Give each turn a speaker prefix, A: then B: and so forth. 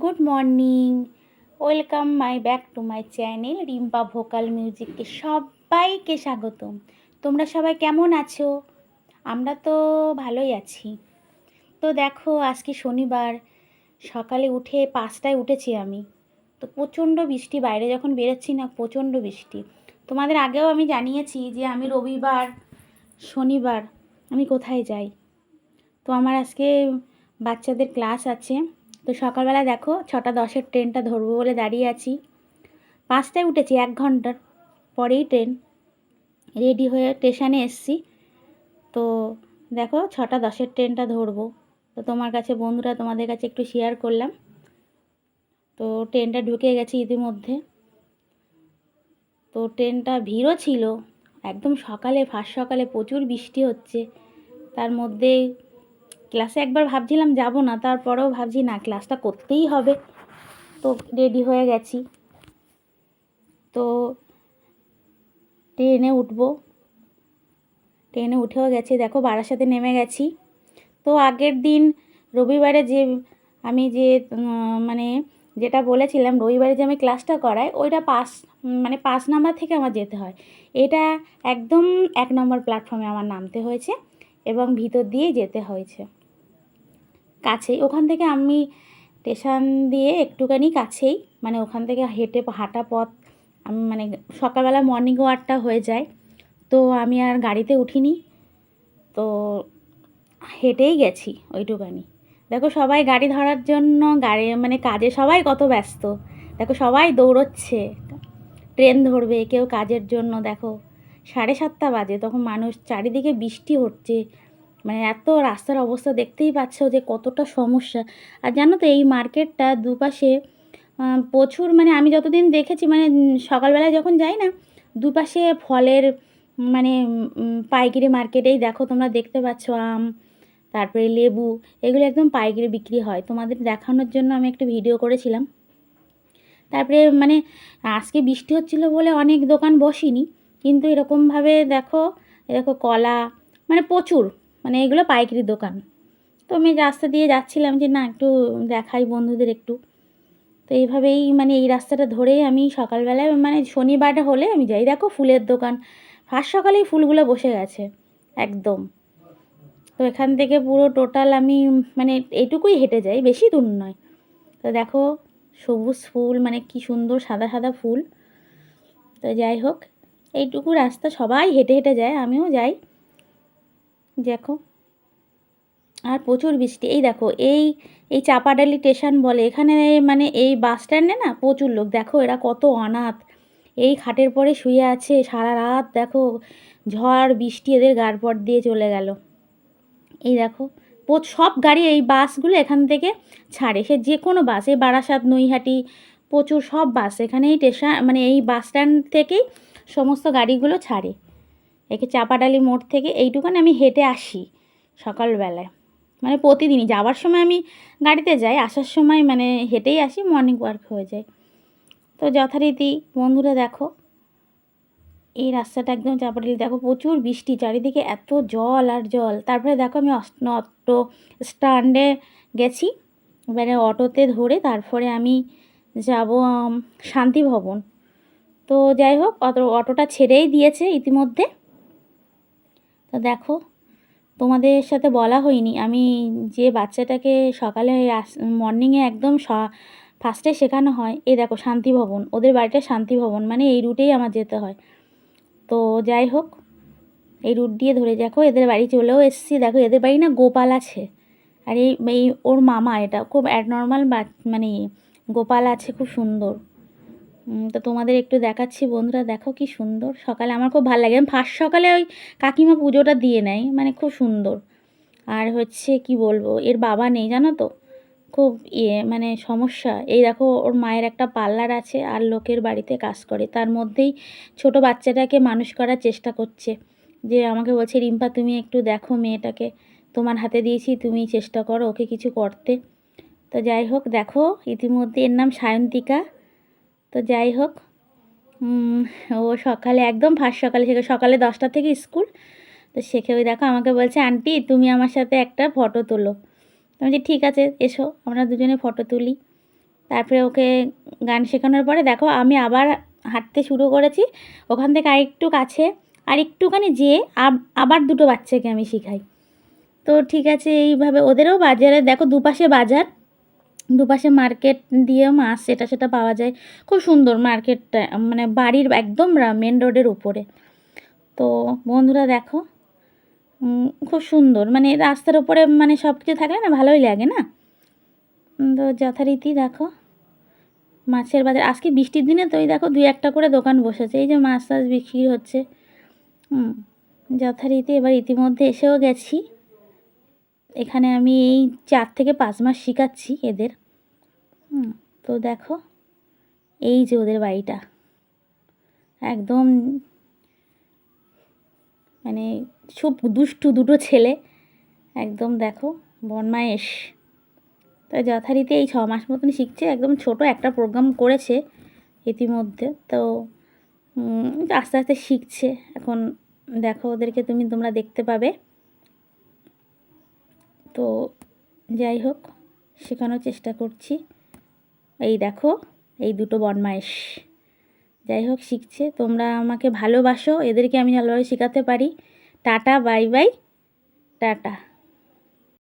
A: Good morning welcome my back to my channel Rimpa vocal মিউজিককে সবাইকে স্বাগতম। তোমরা সবাই কেমন আছো? আমরা তো ভালোই আছি। তো দেখো, আজকে শনিবার, সকালে উঠে পাঁচটায় উঠেছি আমি। তো প্রচণ্ড বৃষ্টি, বাইরে যখন বেরোচ্ছি না, প্রচণ্ড বৃষ্টি। তোমাদের আগেও আমি জানিয়েছি যে আমি রবিবার, শনিবার আমি কোথায় যাই? তো আমার আজকে বাচ্চাদের ক্লাস আছে। তো সকালবেলা দেখো ছটা দশের ট্রেনটা ধরবো বলে দাঁড়িয়ে আছি। পাঁচটায় উঠেছি, এক ঘণ্টার পরেই ট্রেন। রেডি হয়ে স্টেশনে এসছি। তো দেখো ছটা দশের ট্রেনটা ধরবো। তো তোমার কাছে বন্ধুরা তোমাদের কাছে একটু শেয়ার করলাম। তো ট্রেনটা ঢুকে গেছে ইতিমধ্যে। তো ট্রেনটা ভিড়ও ছিল। একদম সকালে, ফার্স্ট সকালে প্রচুর বৃষ্টি হচ্ছে। তার মধ্যে ক্লাসে একবার ভাবছিলাম যাব না, তারপরেও ভাবছি না ক্লাসটা করতেই হবে। তো রেডি হয়ে গেছি। তো ট্রেনে উঠব। ট্রেনে উঠেও গেছি, দেখো বারাসাতে নেমে গেছি। তো আগের দিন রবিবারে যে আমি যে মানে যেটা বলেছিলাম, রবিবারে যে আমি ক্লাসটা করাই, ওইটা পাস মানে পাঁচ নাম্বার থেকে আমার যেতে হয়। এটা একদম এক নম্বর প্ল্যাটফর্মে আমার নামতে হয়েছে এবং ভিতর দিয়েই যেতে হয়েছে। কাছেই। ওখান থেকে আমি স্টেশন দিয়ে একটুখানি কাছেই মানে ওখান থেকে হেঁটে হাঁটা পথ, আমি মানে সকালবেলা মর্নিং ওয়াকটা হয়ে যায়। তো আমি আর গাড়িতে উঠিনি। তো হেঁটেই গেছি ওইটুখানি দেখো সবাই গাড়ি ধরার জন্য গাড়ি মানে কাজে সবাই কত ব্যস্ত। দেখো সবাই দৌড়চ্ছে। ট্রেন ধরবে কেউ কাজের জন্য। দেখো সাড়ে সাতটা বাজে, তখন মানুষ চারিদিকে বৃষ্টি হচ্ছে। মানে এত রাস্তার অবস্থা দেখতেই পাচ্ছ যে কতটা সমস্যা। আর জানো তো এই মার্কেটটা দুপাশে প্রচুর মানে আমি যতদিন দেখেছি মানে সকালবেলায় যখন যাই না, দুপাশে ফলের মানে পাইকারি মার্কেটেই দেখো তোমরা দেখতে পাচ্ছ আম, তারপরে লেবু, এগুলো একদম পাইকারি বিক্রি হয়। তোমাদের দেখানোর জন্য আমি একটা ভিডিও করেছিলাম। তারপরে মানে আজকে বৃষ্টি হচ্ছিল বলে অনেক দোকান বসিনি, কিন্তু এরকমভাবে দেখো দেখো কলা মানে প্রচুর। মানে এগুলো পাইকারি দোকান। তো আমি রাস্তা দিয়ে যাচ্ছিলাম যে, না, একটু দেখাই বন্ধুদের একটু। তো এইভাবেই মানে এই রাস্তাটা ধরেই আমি সকালবেলায় মানে শনিবারটা হলে আমি যাই। দেখো ফুলের দোকান। ফার্স্ট সকালেই ফুলগুলো বসে গেছে, একদম। তো এখান থেকে পুরো টোটাল আমি মানে এইটুকুই হেঁটে যাই, বেশি দূর নয়। তো দেখো সবুজ ফুল মানে কি সুন্দর সাদা সাদা ফুল। তো যাই হোক, এইটুকু রাস্তা সবাই হেঁটে হেঁটে যায়, আমিও যাই। দেখো। আর প্রচুর বৃষ্টি। এই দেখো, এই এই চাপাডালি স্টেশন বলে, এখানে মানে এই বাস স্ট্যান্ডে না প্রচুর লোক। দেখো, এরা কত অনাথ। এই খাটের পরে শুয়ে আছে, সারা রাত দেখো, ঝড়, বৃষ্টি এদের গাড় পর দিয়ে চলে গেল। এই দেখো সব গাড়ি এই বাসগুলো এখান থেকে ছাড়ে। সে যে কোনো বাস, এই বারাসাত, নৈহাটি, প্রচুর সব বাস এখানেই স্টেশন মানে এই বাস স্ট্যান্ড থেকেই সমস্ত গাড়িগুলো ছাড়ে। একে চাপাডালি মোড় থেকে এইটুখানে আমি হেঁটে আসি সকালবেলায়। মানে প্রতিদিনই যাওয়ার সময় আমি গাড়িতে যাই, আসার সময় মানে হেঁটেই আসি মর্নিং ওয়ার্ক হয়ে যায়। তো যথারীতি বন্ধুরা দেখো, এই রাস্তাটা একদম চাপাডালি দেখো প্রচুর বৃষ্টি, চারিদিকে এত জল আর জল। তারপরে দেখো আমি অটো স্ট্যান্ডে গেছি, এবারে অটোতে ধরে তারপরে আমি যাব শান্তি ভবন। তো যাই হোক অত অটোটা ছেড়েই দিয়েছে ইতিমধ্যে। দেখো, তোমাদের সাথে বলা হয়নি। আমি যে বাচ্চাটাকে সকালে মর্নিংয়ে একদম ফার্স্টে শেখানো হয় এই দেখো শান্তি ভবন, ওদের বাড়িটা শান্তি ভবন মানে এই রুটেই আমার যেতে হয়। তো যাই হোক, এই রুট দিয়ে ধরে দেখো, এদের বাড়ি চলেও এসেছি। দেখো, এদের বাড়ি না গোপাল আছে। আর এই ওর মামা এটা খুব অ্যাডনর্মাল মানে গোপাল আছে, খুব সুন্দর। তো তোমাদের একটু দেখাচ্ছি, বন্ধুরা দেখো কি সুন্দর। সকালে আমার খুব ভালো লাগে। ফার্স্ট সকালে ওই কাকিমা পুজোটা দিয়ে নেয় মানে খুব সুন্দর। আর হচ্ছে কি বলব, এর বাবা নেই, জানো তো? খুব ইয়ে মানে সমস্যা। এই দেখো, ওর মায়ের একটা পার্লার আছে আর লোকের বাড়িতে কাজ করে। তার মধ্যেই ছোট বাচ্চাটাকে মানুষ করার চেষ্টা করছে। যে আমাকে বলছে, রিম্পা, তুমি একটু দেখো মেয়েটাকে। তোমার হাতে দিয়েছি, তুমি চেষ্টা করো ওকে কিছু করতে। তো যাই হোক, দেখো, ইতিমধ্যে এর নাম সায়ন্তিকা। তো যাই হোক ও সকালে একদম ফার্স্ট সকালে শেখে, সকালে দশটা থেকে স্কুল। তো শেখে ওই দেখো আমাকে বলছে, আন্টি, তুমি আমার সাথে একটা ফটো তোলো। আমি বলছি, ঠিক আছে, এসো, আমরা দুজনে ফটো তুলি। তারপরে ওকে গান শেখানোর পরে দেখো আমি আবার হাঁটতে শুরু করেছি। ওখান থেকে আরেকটু কাছে আর একটুখানি যেয়ে আব- আবার দুটো বাচ্চাকে আমি শেখাই। তো ঠিক আছে, এইভাবে ওদেরও বাজারে, দেখো দুপাশে বাজার। দুপাশে মার্কেট দিয়ে মাছ, সেটা সেটা পাওয়া যায়। খুব সুন্দর মার্কেটটা মানে বাড়ির একদম মেন রোডের উপরে। তো বন্ধুরা দেখো খুব সুন্দর। মানে রাস্তার উপরে মানে সব কিছু থাকলে না ভালোই লাগে না? তো যথারীতি দেখো, মাছের বাজার। আজকে বৃষ্টির দিনে তো ওই দেখো দুই একটা করে দোকান বসেছে। এই যে মাছ টাছ বিক্রি হচ্ছে। যথারীতি এবার ইতিমধ্যে এসেও গেছি। এখানে আমি এই চার থেকে পাঁচ মাস শিখাচ্ছি এদের। তো দেখো, এই যে ওদের বাড়িটা। একদম মানে খুব দুষ্টু দুটো ছেলে। একদম দেখো বনমায়েশ তো যথারীতি এই ছ মাস মতন শিখছে, একদম ছোট একটা প্রোগ্রাম করেছে ইতিমধ্যে। তো আস্তে আস্তে শিখছে। এখন দেখো ওদেরকে তুমি, তোমরা দেখতে পাবে। তো যাই হোক, শেখানোর চেষ্টা করছি। এই দেখো, এই দুটো বদমাইশ। যাই হোক, শিখছে। তোমরা আমাকে ভালোবাসো, এদেরকে আমি ভালোভাবে শেখাতে পারি। Tata, bye bye. টাটা।